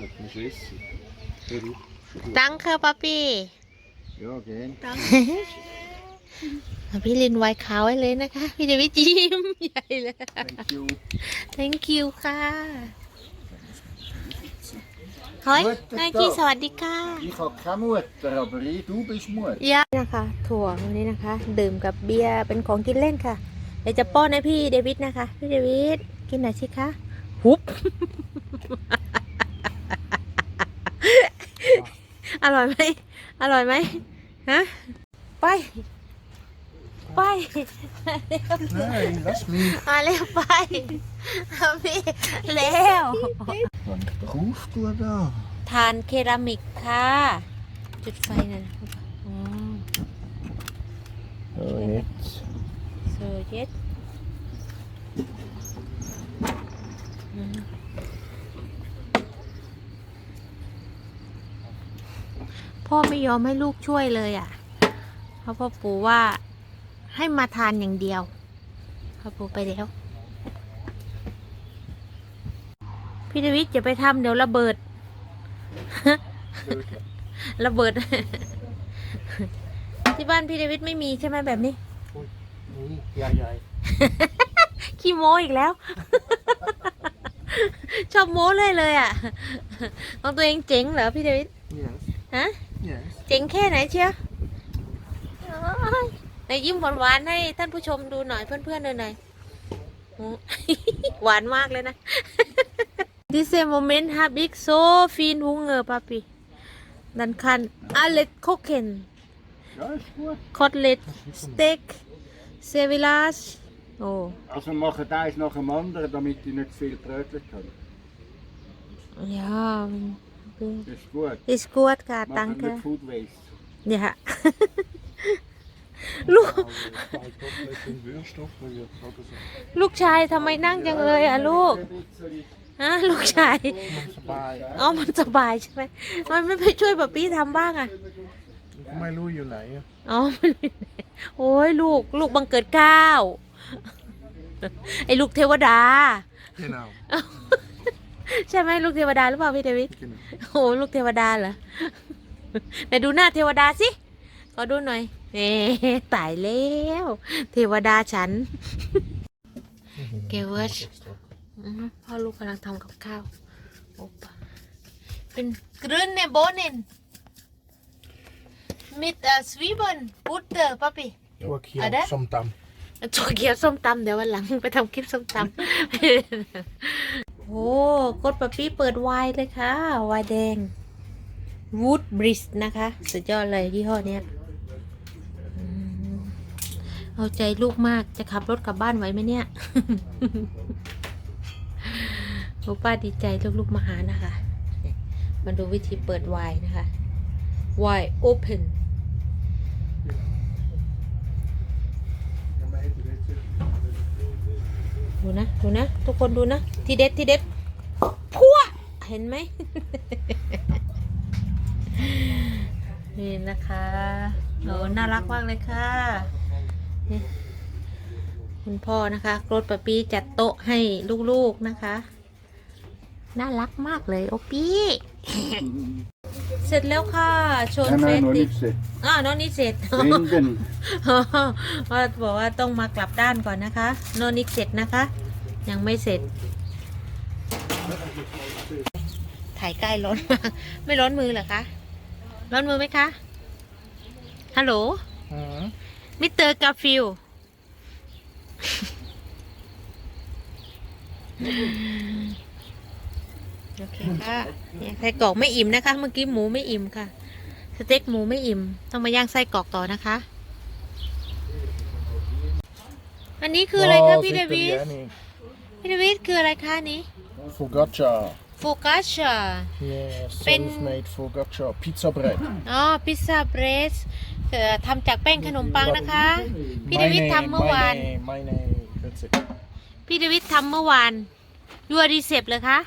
Hammer, musst du essen. Hör auf. Danke, Papi. Ja, gern. พี่ลินไวน์ขาวไว้เลยนะคะ พี่เดวิดยิ้มใหญ่เลย Thank you. thank you ค่ะเฮ้ยนายกี้สวัสดีค่ะ Ich habe keine Mutter, aber ich, du bist Mutter. ยานะคะถั่ววันนี้นะคะ ดื่มกับเบียร์เป็นของกินเล่นค่ะ เดี๋ยวจะป้อนให้พี่เดวิดนะคะ พี่เดวิดกินหน่อยสิคะ หุบ อร่อยไหมอร่อยไหมฮะไป ไป Nein, lass mich. มาเร็วไปเอาพี่เร็ว Wenn ich drauf tue da. ทานเครามิกค่ะ จุดไฟหน่อยนะอ๋อ So, jetzt. โซเย็ดอืม พ่อไม่ยอมให้ลูกช่วยเลยอะเพราะพ่อปู่ว่าให้มาทานอย่างเดียวพ่อปู่ไปแล้ว พี่เดวิดอย่าไปทำเดี๋ยวระเบิด ระเบิด ที่บ้านพี่เดวิดไม่มีใช่ไหมแบบนี้ Ja, ja. ขี้โม้อีกแล้ว ชอบโม้เลยเลยอะ ของตัวเองเจ๋งเหรอพี่เดวิด Yes. ฮะ Yes. เจ๋งแค่ไหนเชียวโอ้ยไหนยิ้มหวานๆให้ท่านผู้ชมดูหน่อยเพื่อนๆหน่อยหน่อยโอ้หวานมากเลยนะ Diese Moment habe ich so viel Hunger Papi dann kann alles kochen Ja, ist gut. Kotelett Steak Servilage oh Also wir machen eins nach dem anderen, damit ich nicht zu viel Brötchen habe. ja Das ist gut. ist gut ค่ะ Machen danke nicht Food Waste. เนี่ยลูกลูกชายทำไมนั่งจังเลยอะลูกฮะลูกชายอ๋อมันสบายใช่ไหมมันไม่ไปช่วยป๊าปี้ทำบ้างอะไม่รู้อยู่ไหนอะอ๋อมันโอ้ยลูกลูกบังเกิดเกล้าไอ้ลูกเทวดาที่นาว ใช่ไหมลูกเทวดาหรือเปล่าพี่เดวิดกินโอ้ลูกเทวดาเหรอไหนดูหน้าเทวดาสิขอดูหน่อยเอ๊ะตายแล้ว เทวดาฉันเกเวิร์ชอืมพ่อลูกกำลังทำกับข้าวโอปะเป็นกรึนเนโบเนนมิดเอ่อสวีบอนพุตเตอร์ป้าปีตัวเขียวอะเด้ส้มตถั่วเขียวส้มตำเดี๋ยววันหลังไปทำคลิปส้มตำโอ้กดปะปี้เปิดไวน์เลยค่ะไวน์แดง Wood Bridge นะคะ สุดยอดเลยยี่ห้อเนี้ยอเอาใจลูกมากจะขับรถกลับบ้านไหวไหมเนี่ยโอป้าดีใจลูกๆมาหานะคะ มาดูวิธีเปิดไวน์นะคะไวน์ open ดูนะ ดูนะ ทุกคนดูนะ ทีเด็ดทีเด็ดพัวเห็นไหม นี่นะคะโอ้น่ารักมากเลยค่ะ คุณพ่อนะคะกรถปะปี้จัดโต๊ะให้ลูกๆนะคะ น่ารักมากเลย โอปี้ เสร็จแล้วค่ะ โชว์ Nein, เฟ nein, ส noch ติ nicht set. อ่าน้องนี่เสร็จ Wenden. ว่าบอกว่าต้องมากลับด้านก่อนนะคะโนนิกเสร็จนะคะ ยังไม่เสร็จ ถ่ายใกล้ร้อนมาก ไม่ร้อนมือเหรอคะ ร้อนมือไหมคะ ฮัลโหลำอืมมิสเตอร์กาฟิล โอเคค่ะเนี่ยไส้กรอกไม่อิ่มนะคะ เมื่อกี้หมูไม่อิ่มค่ะ สเต็กหมูไม่อิ่ม ต้องมาย่างไส้กรอกต่อนะคะ อันนี้คืออะไรคะพี่เดวิสนี่พี่เดวิสคืออะไรคะอันนี้ฟูกัชชาโฟกัสชา yes เป็น self made focaccia pizza bread อ๋อพิซซ่าเบรสเอ่อทำจากแป้งขนมปังนะคะ พี่เดวิดทำเมื่อวานไม่ใน that's it พี่เดวิดทำเมื่อวานยัวรีเซปเลยคะ